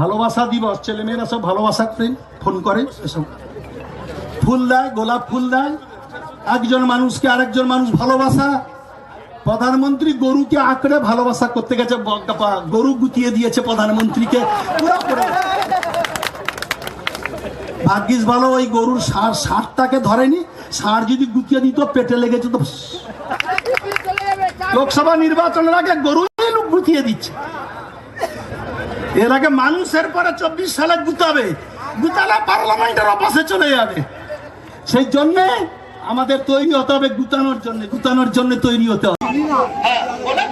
ভালোবাসা দিবস, ছেলেমেয়েরা সব ভালোবাসা প্রেম, ফোন করে এসব। ফুল দেয়, গোলাপ ফুল দেয়, একজন মানুষকে আরেকজন মানুষ ভালোবাসা। প্রধানমন্ত্রী গরুকে আঁকড়ে ভালোবাসা করতে গেছে গরু গুতিয়ে দিয়েছে প্রধানমন্ত্রীকে। পুরো ভাগ্যিস ভালো ওই গরুর সার সারটাকে ধরেনি, সার যদি গুতিয়ে দিত, পেটে লেগেছে তো লোকসভা নির্বাচনের আগে গরু গুতিয়ে দিচ্ছে। এর আগে মানুষের পরে চব্বিশ সালে গুতাবে। গুতালে পার্লামেন্টের অপাশে চলে যাবে। সেই জন্য আমাদের তৈরি হতে হবে গুতানোর জন্য গুতানোর জন্য তৈরি হতে হবে। হ্যাঁ,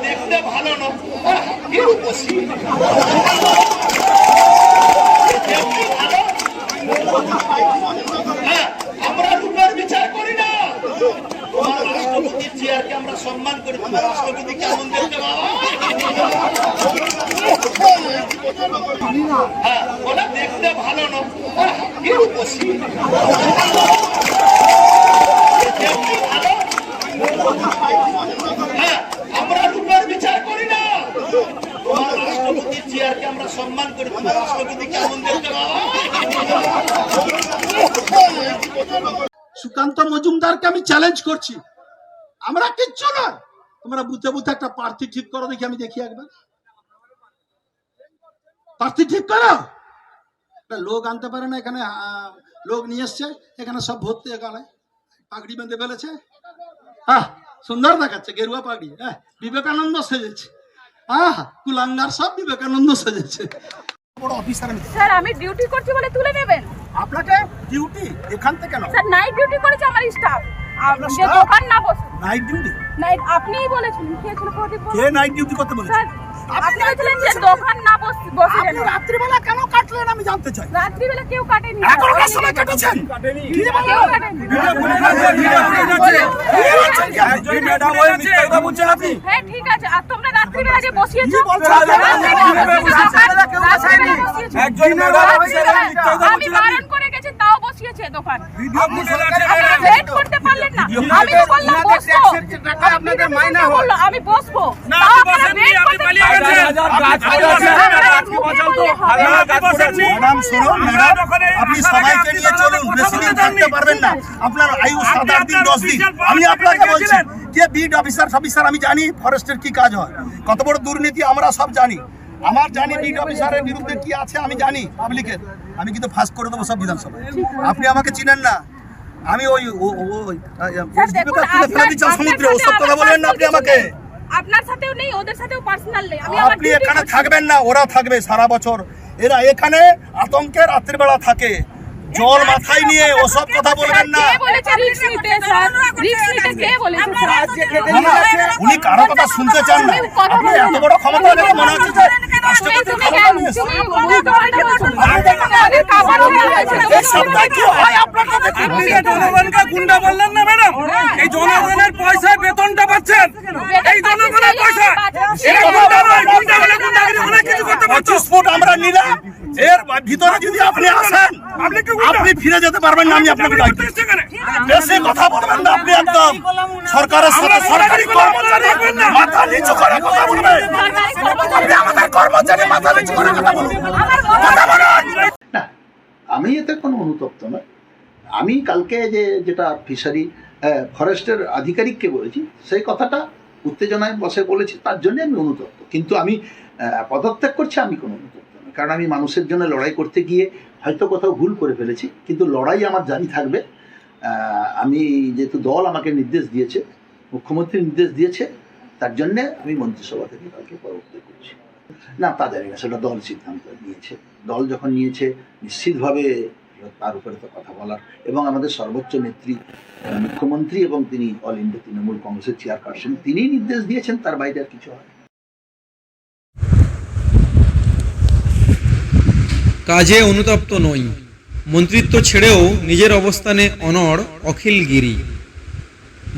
দেখতে ভালো না আহ, কি রূপসী। দেখতে ভালো। হ্যাঁ, আমরা রূপের বিচার করি না তোমার রাষ্ট্রপতির চেয়ারকে আমরা সম্মান করি তোমার রাষ্ট্রপতি কেমন দেখতে বাবা হ্যাঁ, দেখতে ভালো। হ্যাঁ, আমরা রূপের বিচার করি না। চেয়ারকে আমরা সম্মান সুকান্ত মজুমদারকে আমি চ্যালেঞ্জ করছি। আমরা কিচ্ছু নয়। তোমরা বুঝতে বুঝতে একটা প্রার্থী ঠিক করো দেখি আমি দেখি একবার। প্রার্থী ঠিক করো! একটা লোক আনতে পারে না এখানে লোক নিয়ে এসছে এখানে সব ভর্তি এখানে পাগড়ি বেঁধে ফেলেছে। হ্যাঁ সুন্দর দেখাচ্ছে গেরুয়া পাগড়ি হ্যাঁ বিবেকানন্দ সেজেছে। হ্যাঁ কুলাঙ্গার সব বিবেকানন্দ সেজেছে। বড় অফিসার আমি। স্যার আমি ডিউটি করছি বলে তুলে নেবেন? আপনাকে ডিউটি এখান থেকে কেন স্যার নাইট ডিউটি করেছে আমার স্টাফ যে দোকান না বসে। নাইট ডিউটি নাইট আপনিই বলেছিলেন কে ছিল প্রদীপ কে নাইট ডিউটি করতে বলেছে? আপনি বলেছিলেন যে দোকান না বসে বসে আপনি রাত্রিবেলা কেন কাটলেন আমি জানতে চাই। রাত্রিবেলা কেউ কাটেনি। সময় কেটেছেন? হ্যাঁ ঠিক আছে। আর তোমরা রাত্রিবেলা যে বসিয়েছো কি বলছো? আমি বারণ করে গেছি তাও বসিয়েছে দোকান wait করতে পারলেন না আমি তো বললাম বসবো। আপনাদের মাইনা হলো আমি বসবো। তাও আপনারা wait করতে ম্যাডাম শুনুন ম্যাডাম আপনি সবাইকে নিয়ে চলুন বেশি দিন থাকতে পারবেন না। আপনার আয়ু সাত আট দিন দশ দিন। আমি আপনাকে বলছি যে বিড অফিসার অফিসার আমি জানি ফরেস্টের কি কাজ হয়। কত বড় দুর্নীতি আমরা সব জানি। আমার জানি বিড অফিসারের বিরুদ্ধে কি আছে আমি জানি পাবলিকের আমি কিন্তু ফাঁস করে দেবো সব বিধানসভায়। আপনি আমাকে চিনেন না। আমি ওই ওই সমুদ্রে ওসব কথা বলবেন না আপনি আমাকে। আপনার সাথেও নেই ওদের সাথেও পার্সোনাল নেই। আমি আপনি এখানে থাকবেন না ওরা থাকবে সারা বছর। এরা এখানে আতঙ্কে রাত্রিবেলা থাকে। জল মাথায় নিয়ে ওসব কথা বলবেন না? উনি কারও কথা শুনতে চান না। আপনি এত বড় ক্ষমতা মনে হচ্ছে গুন্ডা বললেন না ম্যাডাম? এই জনগণের বেতনটা পাচ্ছেন। এই জনগণের পয়সা এরা পঁচিশ ফুট আমরা নিলাম ভিতরে যদি আপনি আসেন আপনি কি গুন্ডা? আপনি ফিরে যেতে পারবেন না আমি আপনাকে? বেশি কথা বলবেন না আপনি একদম সরকারের সাথে সরকারি কর্মচারী মাথা নিচু করে কথা বলবেন। আমাদের মাথা নিচু করে কথা বলুন। কথা বলুন। না আমি এতে কোনো অনুতপ্ত নয় আমি কালকে যে যেটা ফিশারি ফরেস্টের আধিকারিককে বলেছি সেই কথাটা উত্তেজনায় বসে বলেছি তার জন্য আমি অনুতপ্ত। কিন্তু আমি পদত্যাগ করছি আমি কোনো অনুতপ্ত নয় কারণ আমি মানুষের জন্য লড়াই করতে গিয়ে হয়তো কোথাও ভুল করে ফেলেছি কিন্তু লড়াই আমার জারি থাকবে। আমি যেহেতু দল আমাকে নির্দেশ দিয়েছে মুখ্যমন্ত্রী নির্দেশ দিয়েছে তার জন্যে আমি মন্ত্রিসভা থেকে কালকে পদত্যাগ করছি। না, তা জানি না, সেটা দল সিদ্ধান্ত নিয়েছে। দল যখন নিয়েছে, নিশ্চিতভাবে তার উপরে তো কথা বলার। এবং আমাদের সর্বোচ্চ নেত্রী মুখ্যমন্ত্রী এবং তিনি অল ইন্ডিয়া তৃণমূল কংগ্রেসের চেয়ারপারসন, তিনিই নির্দেশ দিয়েছেন তার বাইরে আর কিছু হয় কাজে অনুতপ্ত নই। মন্ত্রিত্ব ছেড়েও নিজের অবস্থানে অনড় অখিল গিরি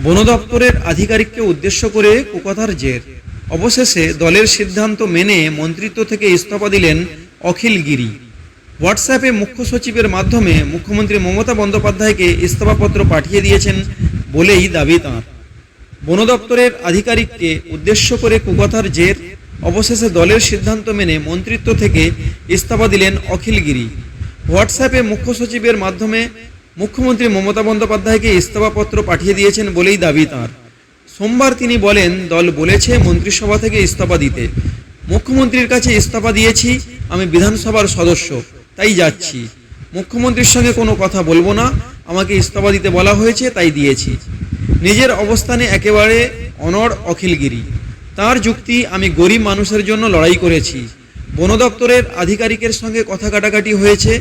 বন দপ্তরের আধিকারিককে উদ্দেশ্য করে কুকথার জের। অবশেষে দলের সিদ্ধান্ত মেনে মন্ত্রিত্ব থেকে ইস্তফা দিলেন অখিল গিরি। হোয়াটসঅ্যাপে মুখ্য সচিবের মাধ্যমে মুখ্যমন্ত্রী মমতা বন্দ্যোপাধ্যায়কে ইস্তফাপত্র পাঠিয়ে দিয়েছেন বলেই দাবি তাঁর। বন দপ্তরের আধিকারিককে উদ্দেশ্য করে কুকথার জের, অবশেষে দলের সিদ্ধান্ত মেনে মন্ত্রিত্ব থেকে ইস্তফা দিলেন অখিলগিরি হোয়াটসঅ্যাপে মুখ্য সচিবের মাধ্যমে মুখ্যমন্ত্রী মমতা বন্দ্যোপাধ্যায়কে ইস্তফাপত্র পাঠিয়ে দিয়েছেন বলেই দাবি তাঁর। সোমবার তিনি বলেন, দল বলেছে মন্ত্রিসভা থেকে ইস্তফা দিতে। মুখ্যমন্ত্রীর কাছে ইস্তফা দিয়েছি, আমি বিধানসভার সদস্য, তাই যাচ্ছি। মুখ্যমন্ত্রীর সঙ্গে কোনো কথা বলব না, আমাকে ইস্তফা দিতে বলা হয়েছে, তাই দিয়েছি। নিজের অবস্থানে একেবারে অনড় অখিলগিরি। তার যুক্তি, আমি গরিব মানুষের জন্য লড়াই করেছি। বন দপ্তরের আধিকারিকের সঙ্গে কথা কাটাকাটি হয়েছে,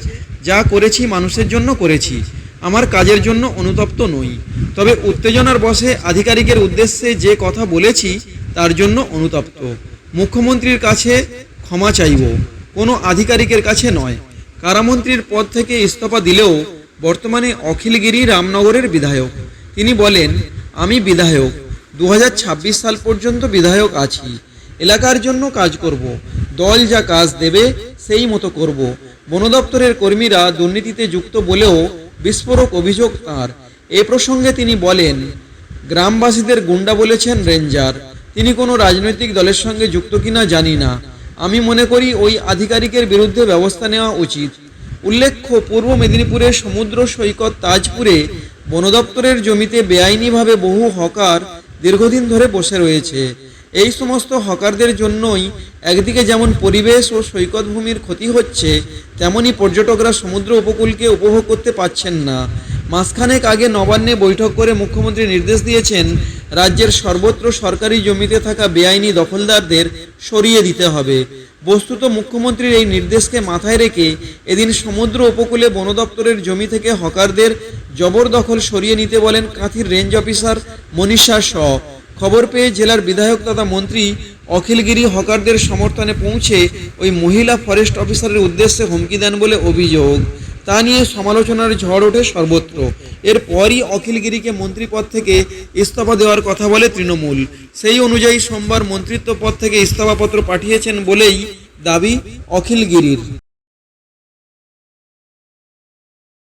যা করেছি মানুষের জন্য করেছি। আমার কাজের জন্য অনুতপ্ত নই। তবে উত্তেজনার বসে আধিকারিকের উদ্দেশ্যে যে কথা বলেছি, তার জন্য অনুতপ্ত। মুখ্যমন্ত্রীর কাছে ক্ষমা চাইব, কোনো আধিকারিকের কাছে নয়। কারামন্ত্রীর পদ থেকে ইস্তফা দিলেও বর্তমানে অখিলগিরি রামনগরের বিধায়ক। তিনি বলেন, আমি বিধায়ক দু হাজার ছাব্বিশ সাল পর্যন্ত বিধায়ক আছি। এলাকার জন্য কাজ করব, দল যা কাজ দেবে, সেই মতো করব। বন দপ্তরের কর্মীরা দুর্নীতিতে যুক্ত বলেও বিস্ফোরক অভিযোগ তাঁর। এ প্রসঙ্গে তিনি বলেন, গ্রামবাসীদের গুন্ডা বলেছেন রেঞ্জার। তিনি কোনো রাজনৈতিক দলের সঙ্গে যুক্ত কিনা জানি না। আমি মনে করি ওই আধিকারিকের বিরুদ্ধে ব্যবস্থা নেওয়া উচিত। উল্লেখ্য, পূর্ব মেদিনীপুরের সমুদ্র সৈকত তাজপুরে বন দপ্তরের জমিতে বেআইনিভাবে বহু হকার দীর্ঘদিন ধরে বসে রয়েছে। এই সমস্ত হকারদের জন্যই একদিকে যেমন পরিবেশ ও সৈকত ভূমির ক্ষতি হচ্ছে, তেমনি পর্যটকরা সমুদ্র উপকূলকে উপভোগ করতে পারছেন না। মাসখানেক আগে নবান্নে বৈঠক করে মুখ্যমন্ত্রী নির্দেশ দিয়েছেন, রাজ্যের সর্বত্র সরকারি জমিতে থাকা বেআইনি দখলদারদের সরিয়ে দিতে হবে। বস্তুত মুখ্যমন্ত্রীর এই নির্দেশকে মাথায় রেখে এদিন সমুদ্র উপকূলে বন দপ্তরের জমি থেকে হকারদের জবরদখল সরিয়ে নিতে বলেন কাঁথির রেঞ্জ অফিসার মনীষা শ। খবর পেয়ে জেলার বিধায়ক তথা মন্ত্রী অখিলগিরি হকারদের সমর্থনে পৌঁছে ওই মহিলা ফরেস্ট অফিসারের উদ্দেশ্যে হুমকি দেন বলে অভিযোগ। তা নিয়ে সমালোচনার ঝড় ওঠে সর্বত্র। এরপরই অখিলগিরিকে মন্ত্রী পদ থেকে ইস্তফা দেওয়ার কথা বলে তৃণমূল। সেই অনুযায়ী সোমবার মন্ত্রিত্ব পদ থেকে ইস্তফাপত্র পাঠিয়েছেন বলেই দাবি অখিলগিরির।